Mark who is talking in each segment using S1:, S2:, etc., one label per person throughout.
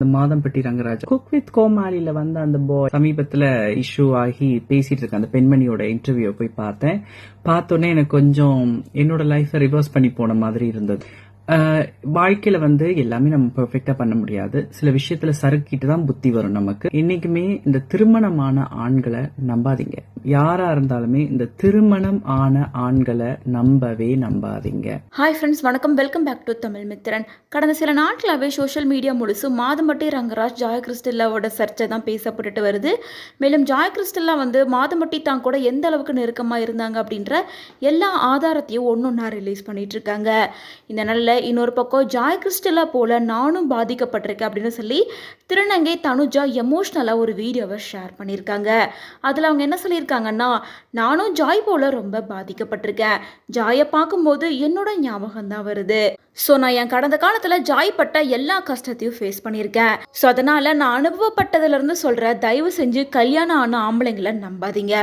S1: இந்த Madhampatti Rangaraj. Cook with கோமாளியில வந்து அந்த பாய் சமீபத்துல இஷ்யூ ஆகி பேசிட்டு இருக்க அந்த பெண்மணியோட இன்டர்வியூ போய் பார்த்தேன். பார்த்தோன்னே எனக்கு கொஞ்சம் என்னோட லைஃபை ரிவர்ஸ் பண்ணி போன மாதிரி இருந்தது. வாழ்க்கையில வந்து எல்லாமே நம்ம பெர்ஃபெக்டா பண்ண முடியாது. சில விஷயத்துல சறுக்கிட்டு தான் புத்தி வரும் நமக்கு. என்னைக்குமே இந்த திருமணமான ஆண்களை நம்பாதீங்க. யாரா இருந்தாலுமே இந்த திருமணம் ஆன ஆண்களை நம்பவே நம்பாதீங்க.
S2: ஹாய் ஃப்ரெண்ட்ஸ் வணக்கம். Welcome back to Tamil Mithran. கடந்த சில நாட்களாகவே சோஷியல் மீடியா முழுசும் மாதம்பட்டி ரங்கராஜ் ஜாய் கிறிஸ்டல்லாவோட சர்ச்சை தான் பேசப்பட்டுட்டு வருது. மேலும் ஜாய் கிறிஸ்டல்லா வந்து மாதம்பட்டி தான் கூட எந்த அளவுக்கு நெருக்கமாக இருந்தாங்க அப்படின்ற எல்லா ஆதாரத்தையும் ஒன்று ஒன்றா ரிலீஸ் பண்ணிட்டு இருக்காங்க. இந்த நாளில் இன்னொரு பக்கம் ஜாய் கிறிஸ்டலா போல நானும் பாதிக்கப்பட்டிருக்கேன் அப்படின்னு சொல்லி திருநங்கை தனுஜா எமோஷ்னலாக ஒரு வீடியோவை ஷேர் பண்ணியிருக்காங்க. அதில் அவங்க என்ன சொல்லியிருக்காங்கன்னா நானும் ஜாய் போல ரொம்ப பாதிக்கப்பட்டிருக்கேன். ஜாயை பார்க்கும்போது என்னோட ஞாபகம் தான் வருது. ஸோ நான் என் கடந்த காலத்தில் ஜாய் பட்ட எல்லா கஷ்டத்தையும் ஃபேஸ் பண்ணியிருக்கேன். ஸோ அதனால் நான் அனுபவப்பட்டதுலேருந்து சொல்கிறேன் தயவு செஞ்சு கல்யாணம் ஆன ஆம்பளைங்களை நம்பாதீங்க.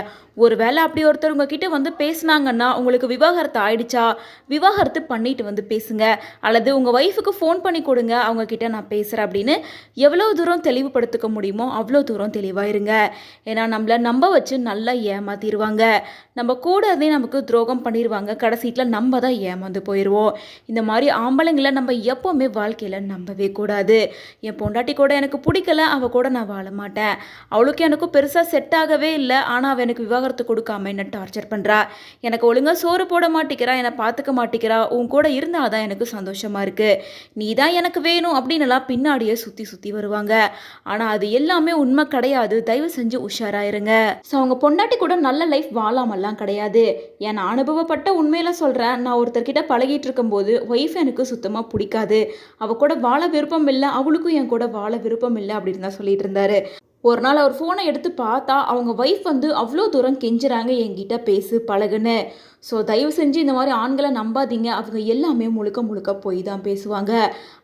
S2: ஒருவேளை அப்படி ஒருத்தர் உங்ககிட்ட வந்து பேசுனாங்கன்னா உங்களுக்கு விவாகரத்து ஆயிடுச்சா? விவாகரத்து பண்ணிட்டு வந்து பேசுங்க. அல்லது உங்கள் ஒய்ஃபுக்கு ஃபோன் பண்ணி கொடுங்க. அவங்க கிட்ட நான் பேசுகிறேன் அப்படின்னு எவ்வளோ தூரம் தெளிவுபடுத்திக்க முடியுமோ அவ்வளோ தூரம் தெளிவாயிருங்க. ஏன்னா நம்மளை நம்ப வச்சு நல்லா ஏமாத்திடுவாங்க நம்ம கூட இருந்தே நமக்கு துரோகம் பண்ணிடுவாங்க கடைசீட்டில் நம்ம தான் ஏமாந்து போயிடுவோம் இந்த மாதிரி ஆம்பளைங்களை நம்ம எப்போவுமே வாழ்க்கையில் நம்பவே கூடாது. என் பொண்டாட்டி கூட எனக்கு பிடிக்கல. அவள் கூட நான் வாழ மாட்டேன். அவளுக்கு எனக்கும் பெருசாக செட் ஆகவே இல்லை. ஆனால் அவள் எனக்கு விவாக விவாகரத்து கொடுக்காம என்ன டார்ச்சர் பண்ணுறா எனக்கு ஒழுங்காக சோறு போட மாட்டேங்கிறா என்னை பார்த்துக்க மாட்டேங்கிறா உன் கூட இருந்தால் தான் எனக்கு சந்தோஷமாக இருக்குது நீ தான் எனக்கு வேணும் அப்படின்னுலாம் பின்னாடியே சுற்றி சுற்றி வருவாங்க. ஆனால் அது எல்லாமே உண்மை கிடையாது. தயவு செஞ்சு உஷாராயிருங்க. ஸோ அவங்க பொண்டாட்டி கூட நல்ல லைஃப் வாழாமல்லாம் கிடையாது. ஏன் அனுபவப்பட்ட உண்மையில சொல்கிறேன் நான் ஒருத்தர்கிட்ட பழகிட்டு இருக்கும்போது ஒய்ஃப் எனக்கு சுத்தமாக பிடிக்காது. அவ கூட வாழ விருப்பம் இல்லை அவளுக்கும் என் கூட வாழ விருப்பம் இல்லை அப்படின்னு தான் சொல்லிட்டு இருந்தாரு. ஒரு நாள் அவர் ஃபோனை எடுத்து பார்த்தா அவங்க ஒய்ஃப் வந்து அவ்வளோ தூரம் கெஞ்சுறாங்க என்கிட்ட பேசு பழகுன்னு. ஸோ தயவு செஞ்சு இந்த மாதிரி ஆண்களை நம்பாதீங்க. அவங்க எல்லாமே முழுக்க முழுக்க போய் தான் பேசுவாங்க.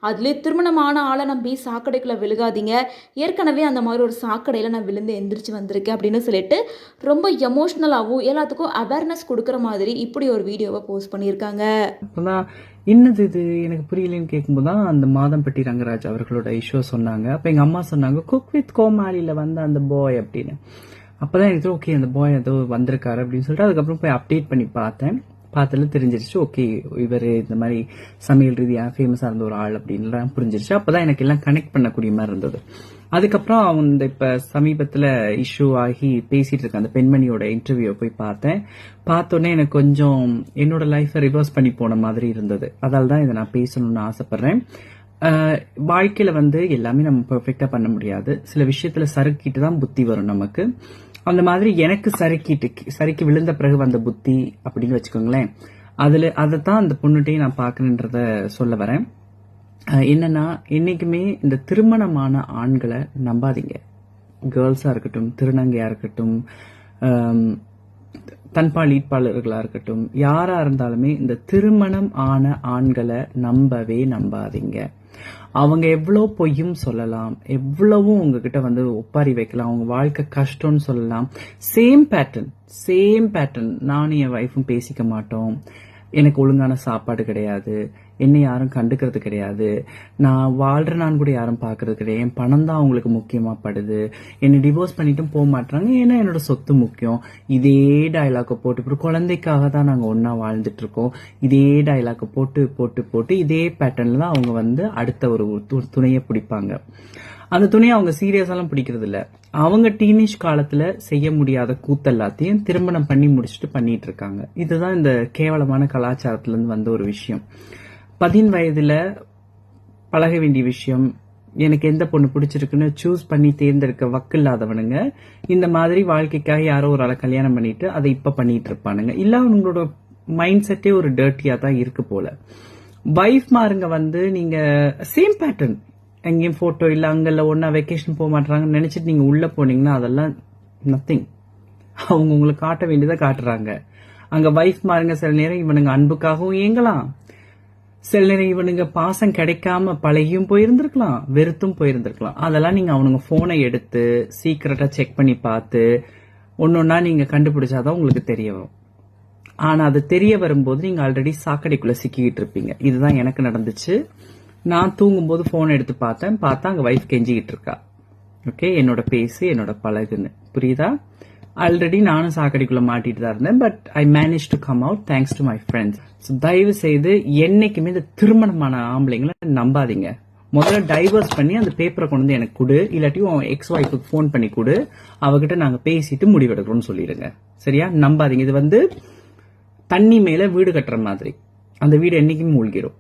S2: அதுலேயே திருமணமான ஆளை நம்பி சாக்கடைக்குள்ளே விழுகாதீங்க. ஏற்கனவே அந்த மாதிரி ஒரு சாக்கடையில் நான் விழுந்து எந்திரிச்சு வந்திருக்கேன் அப்படின்னு சொல்லிட்டு ரொம்ப எமோஷ்னலாகவும் எல்லாத்துக்கும் அவேர்னஸ் கொடுக்குற மாதிரி இப்படி ஒரு வீடியோவை போஸ்ட் பண்ணியிருக்காங்க.
S1: என்னது இது எனக்கு புரியலன்னு கேட்கும்போது தான் அந்த மாதம்பட்டி ரங்கராஜ் அவர்களோட இஷ்யூ சொன்னாங்க. அப்போ எங்கள் அம்மா சொன்னாங்க குக் வித் கோமாளியில் வந்த அந்த பாய் அப்படின்னு. அப்பதான் எனக்கு ஓகே அந்த பாய் ஏதோ வந்திருக்காரு அப்படின்னு சொல்லிட்டு அதுக்கப்புறம் போய் அப்டேட் பண்ணி பார்த்தேன். பார்த்ததுல தெரிஞ்சிருச்சு ஓகே இவர் இந்த மாதிரி சமையல் ரீதியாக ஃபேமஸாக இருந்த ஒரு ஆள் அப்படின்லாம் புரிஞ்சிருச்சு. அப்பதான் எனக்கு எல்லாம் கனெக்ட் பண்ணக்கூடிய மாதிரி இருந்தது. அதுக்கப்புறம் அவங்க இந்த இப்ப சமீபத்துல இஷ்யூ ஆகி பேசிட்டு இருக்க அந்த பெண்மணியோட இன்டர்வியூ போய் பார்த்தேன். பார்த்தோன்னே எனக்கு கொஞ்சம் என்னோட லைஃப்பை ரிவர்ஸ் பண்ணி போன மாதிரி இருந்தது. அதால தான் இதை நான் பேசணும்னு ஆசைப்படுறேன். வாழ்க்கையில வந்து எல்லாமே நம்ம பெர்ஃபெக்டா பண்ண முடியாது. சில விஷயத்துல சறுக்கிட்டு தான் புத்தி வரும் நமக்கு. அந்த மாதிரி எனக்கு சறுக்கிட்டு சறுக்கி விழுந்த பிறகு வந்த புத்தி அப்படின்னு வச்சுக்கோங்களேன். அதுல அதை தான் அந்த பொண்ணுகிட்டையும் நான் பார்க்கணுன்றத சொல்ல வரேன். என்னன்னா என்னைக்குமே இந்த திருமணமான ஆண்களை நம்பாதீங்க. கேர்ள்ஸா இருக்கட்டும் திருநங்கையா இருக்கட்டும் ஆம், இருக்கட்டும் யாரா இருந்தாலுமே இந்த திருமணம் ஆன ஆண்களை நம்பவே நம்பாதீங்க. அவங்க எவ்வளோ பொய்யும் சொல்லலாம் எவ்வளவும் உங்ககிட்ட வந்து ஒப்பாரி வைக்கலாம் அவங்க வாழ்க்கை கஷ்டம்னு சொல்லலாம். சேம் பேட்டர்ன் சேம் பேட்டர்ன் நானும் என் ஒய்ஃபும் பேசிக்க மாட்டோம். எனக்கு ஒழுங்கான சாப்பாடு கிடையாது. என்னை யாரும் கண்டுக்கிறது கிடையாது. நான் வாழ்கிற நான் கூட யாரும் பார்க்கறது கிடையாது. என் பணம் தான் அவங்களுக்கு முக்கியமாக படுது. என்னை டிவோர்ஸ் பண்ணிட்டும் போக மாட்டாங்க ஏன்னா என்னோட சொத்து முக்கியம். இதே டைலாக்கை போட்டு இப்போ குழந்தைக்காக தான் நாங்கள் ஒன்றா வாழ்ந்துட்டு இருக்கோம் இதே டைலாக்கை போட்டு போட்டு போட்டு இதே பேட்டர்னில் தான் அவங்க வந்து அடுத்த ஒரு து- துணையை பிடிப்பாங்க. அந்த துணையை அவங்க சீரியஸாலாம் பிடிக்கிறது இல்ல. அவங்க டீனேஜ் காலத்துல செய்ய முடியாத கூத்து எல்லாத்தையும் திருமணம் பண்ணி முடிச்சுட்டு பண்ணிட்டு இருக்காங்க. இதுதான் இந்த கேவலமான கலாச்சாரத்துல இருந்து வந்த ஒரு விஷயம். பதின் வயதுல பழக வேண்டிய விஷயம் எனக்கு எந்த பொண்ணு பிடிச்சிருக்குன்னு சூஸ் பண்ணி தேர்ந்தெடுக்க வக்கு இல்லாதவனுங்க இந்த மாதிரி வாழ்க்கைக்காக யாரோ ஒரு ஆளை கல்யாணம் பண்ணிட்டு அதை இப்ப பண்ணிட்டு இருப்பானுங்க. இல்ல அவங்களோட மைண்ட் செட்டே ஒரு டர்ட்டியா தான் இருக்கு போல. வைஃப் மாருங்க வந்து நீங்க சேம் பேட்டர்ன் எங்கேயும் இல்லை அங்கே இல்லை ஒன்றா வெக்கேஷன் போக மாட்டுறாங்கன்னு நினச்சிட்டு நீங்கள் உள்ளே போனீங்கன்னா அதெல்லாம் நத்திங் அவங்க உங்களுக்கு காட்ட வேண்டியதை காட்டுறாங்க. அங்கே வைஃப் மாருங்க சில நேரம் இவனுங்க அன்புக்காகவும் இயங்கலாம். சில நேரம் இவனுங்க பாசம் கிடைக்காம பழகியும் போயிருந்திருக்கலாம் வெறுத்தும் போயிருந்திருக்கலாம். அதெல்லாம் நீங்கள் அவனுங்க ஃபோனை எடுத்து சீக்கிரட்டாக செக் பண்ணி பார்த்து ஒன்னொன்னா நீங்கள் கண்டுபிடிச்சாதான் உங்களுக்கு தெரிய வரும். ஆனால் அது தெரிய வரும்போது நீங்கள் ஆல்ரெடி சாக்கடைக்குள்ளே சிக்கிக்கிட்டு இருப்பீங்க. இதுதான் எனக்கு நடந்துச்சு. நான் தூங்கும்போது ஃபோன் எடுத்து பார்த்தேன். பார்த்தா அங்கே ஒய்ஃப் கெஞ்சிக்கிட்டு இருக்கா. ஓகே என்னோட பேசு என்னோட பழகுன்னு. புரியுதா? ஆல்ரெடி நானும் சாக்கடைக்குள்ளே மாட்டிட்டு தான் இருந்தேன் but I manage to come out thanks to my friends so தயவு செய்து என்னைக்குமே இந்த திருமணமான ஆம்பளைங்களை நம்பாதீங்க. முதல்ல டைவர்ஸ் பண்ணி அந்த பேப்பரை கொண்டு வந்து எனக்கு கொடு. இல்லாட்டி உன் எக்ஸ் ஒய்ஃபுக்கு ஃபோன் பண்ணி கொடு. அவகிட்ட நாங்கள் பேசிட்டு முடிவெடுக்கிறோம்னு சொல்லிடுங்க. சரியா? நம்பாதீங்க. இது வந்து தண்ணி மேல வீடு கட்டுற மாதிரி. அந்த வீடு என்னைக்கும் மூழ்கிடும்